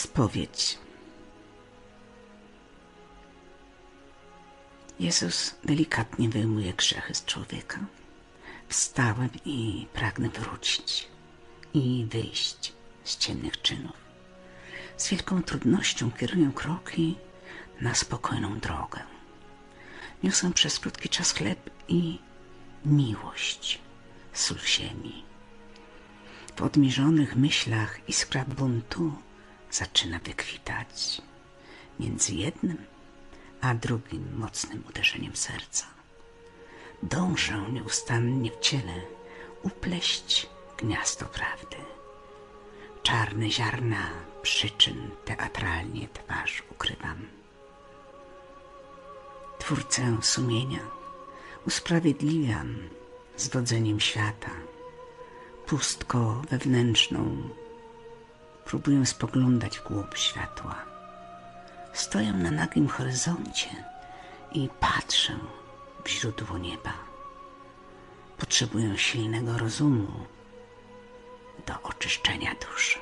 Spowiedź. Jezus delikatnie wyjmuje grzechy z człowieka. Wstałem i pragnę wrócić i wyjść z ciemnych czynów. Z wielką trudnością kieruję kroki na spokojną drogę. Niosę przez krótki czas chleb i miłość, sól ziemi. W odmierzonych myślach iskra buntu zaczyna wykwitać między jednym a drugim mocnym uderzeniem serca. Dążę nieustannie w ciele upleść gniazdo prawdy. Czarne ziarna przyczyn teatralnie twarz ukrywam. Twórcę sumienia usprawiedliwiam zwodzeniem świata. Pustko wewnętrzną próbuję spoglądać w głąb światła. Stoję na nagim horyzoncie i patrzę w źródło nieba. Potrzebuję silnego rozumu do oczyszczenia duszy.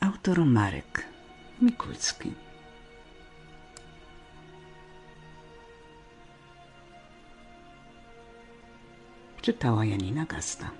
Autor Marek Mikulski Czytała Janina Gasta